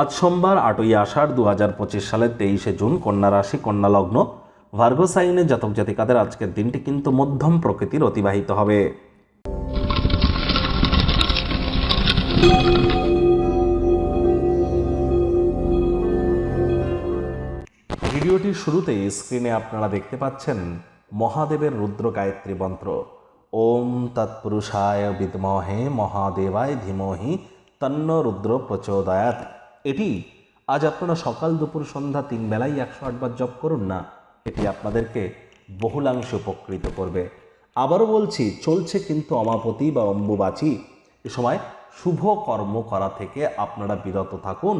আজ সোমবার আটই আষাঢ় দু হাজার পঁচিশ সালের তেইশে জুন কন্যা রাশি, কন্যা লগ্ন। ভার্গো সাইনে জাতক জাতিকাদের আজকের দিনটি কিন্তু মধ্যম প্রকৃতির অতিবাহিত হবে। ভিডিওটির শুরুতেই স্ক্রিনে আপনারা দেখতে পাচ্ছেন মহাদেবের রুদ্র গায়ত্রী মন্ত্র। ওম তৎপুরুষায় বিদ্মহে মহাদেবায় ধীমহি তন্ন রুদ্র প্রচোদয়াত এটি, আজ আপনারা সকাল দুপুর সন্ধ্যা তিন বেলায় একশো আটবার জপ করুন না, এটি আপনাদেরকে বহুলাংশে উপকৃত করবে। আবারও বলছি, চলছে কিন্তু অমাপতি বা অম্বুবাচী। এ সময় শুভ কর্ম করা থেকে আপনারা বিরত থাকুন।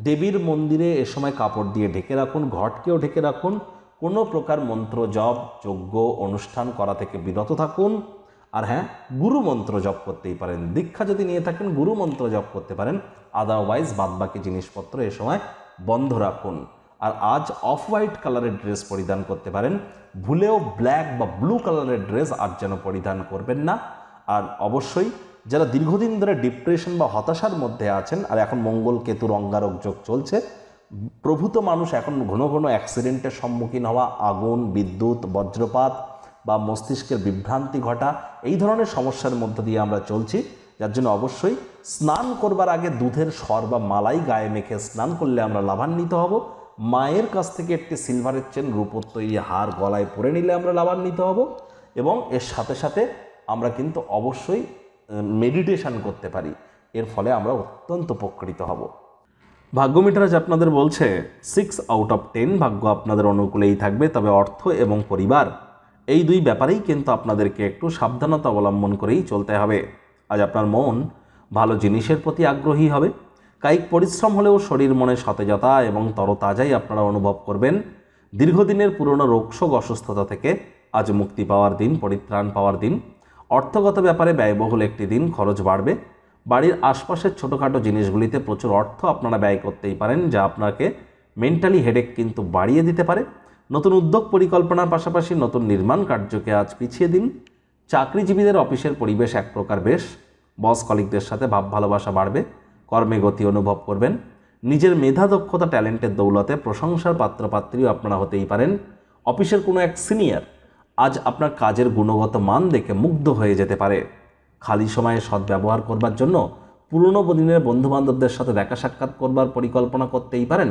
দেবীর মন্দিরে এ সময় কাপড় দিয়ে ঢেকে রাখুন, ঘটকেও ঢেকে রাখুন। কোনো প্রকার মন্ত্র জপ, যজ্ঞ, অনুষ্ঠান করা থেকে বিরত থাকুন। আর হ্যাঁ গুরু মন্ত্র জপ করতেই পারেন। দীক্ষা যদি নিয়ে থাকেন, গুরু মন্ত্র জপ করতে পারেন। আদারওয়াইজ বাদবাকি জিনিসপত্র এ সময় বন্ধ রাখুন। আর আজ অফ হোয়াইট কালারের ড্রেস পরিধান করতে পারেন। ভুলেও ব্ল্যাক বা ব্লু কালারের ড্রেস আজ যেন পরিধান করবেন না। আর অবশ্যই, যারা দীর্ঘদিন ধরে ডিপ্রেশন বা হতাশার মধ্যে আছেন, আর এখন মঙ্গল কেতুর অঙ্গারক যোগ চলছে, প্রভূত মানুষ এখন ঘন ঘন অ্যাক্সিডেন্টের সম্মুখীন হওয়া, আগুন, বিদ্যুৎ, বজ্রপাত বা মস্তিষ্কের বিভ্রান্তি ঘটা, এই ধরনের সমস্যার মধ্য দিয়ে আমরা চলছি। যার জন্য অবশ্যই স্নান করবার আগে দুধের সর বা মালাই গায়ে মেখে স্নান করলে আমরা লাভান্বিত হব। মায়ের কাছ থেকে একটি সিলভারের চেন রূপোর তৈরি হার গলায় পরে নিলে আমরা লাভান্বিত হব এবং এর সাথে সাথে আমরা কিন্তু অবশ্যই মেডিটেশন করতে পারি। এর ফলে আমরা অত্যন্ত উপকৃত হব। ভাগ্য মিটার আজ আপনাদের বলছে সিক্স আউট অফ টেন ভাগ্য আপনাদের অনুকূলেই থাকবে। তবে অর্থ এবং পরিবার এই দুই ব্যাপারেই কিন্তু আপনাদেরকে একটু সাবধানতা অবলম্বন করেই চলতে হবে। আজ আপনার মন ভালো জিনিসের প্রতি আগ্রহী হবে। কায়িক পরিশ্রম হলেও শরীর মনে সতেজতা এবং তরতাজাই আপনারা অনুভব করবেন। দীর্ঘদিনের পুরনো রোগশোক অসুস্থতা থেকে আজ মুক্তি পাওয়ার দিন, পরিত্রাণ পাওয়ার দিন। অর্থগত ব্যাপারে ব্যয়বহুল একটি দিন, খরচ বাড়বে। বাড়ির আশপাশের ছোটোখাটো জিনিসগুলিতে প্রচুর অর্থ আপনারা ব্যয় করতেই পারেন, যা আপনাকে মেন্টালি হেডেক কিন্তু বাড়িয়ে দিতে পারে। নতুন উদ্যোগ পরিকল্পনার পাশাপাশি নতুন নির্মাণ কার্যকে আজ পিছিয়ে দিন। চাকরিজীবীদের অফিসের পরিবেশ এক প্রকার বেশ। বস কলিকদের সাথে ভাব ভালোবাসা বাড়বে। কর্মে গতি অনুভব করবেন। নিজের মেধা দক্ষতা, ট্যালেন্টের দৌলতে প্রশংসার পাত্রপাত্রীও আপনারা হতেই পারেন। অফিসের কোনো এক সিনিয়র আজ আপনার কাজের গুণগত মান দেখে মুগ্ধ হয়ে যেতে পারে। খালি সময়ে সদ্ব্যবহার করবার জন্য পুরনো দিনের বন্ধুবান্ধবদের সাথে দেখা সাক্ষাৎ করবার পরিকল্পনা করতেই পারেন।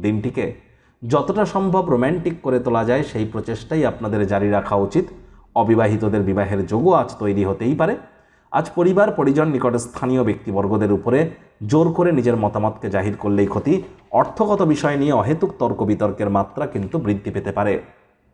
দিনটিকে যতটা সম্ভব রোম্যান্টিক করে তোলা যায়, সেই প্রচেষ্টাই আপনাদের জারি রাখা উচিত। অবিবাহিতদের বিবাহের যোগও আজ তৈরি হতেই পারে। আজ পরিবার, পরিজন, নিকট স্থানীয় ব্যক্তিবর্গদের উপরে জোর করে নিজের মতামতকে জাহির করলেই ক্ষতি। অর্থগত বিষয় নিয়ে অহেতুক তর্ক বিতর্কের মাত্রা কিন্তু বৃদ্ধি পেতে পারে।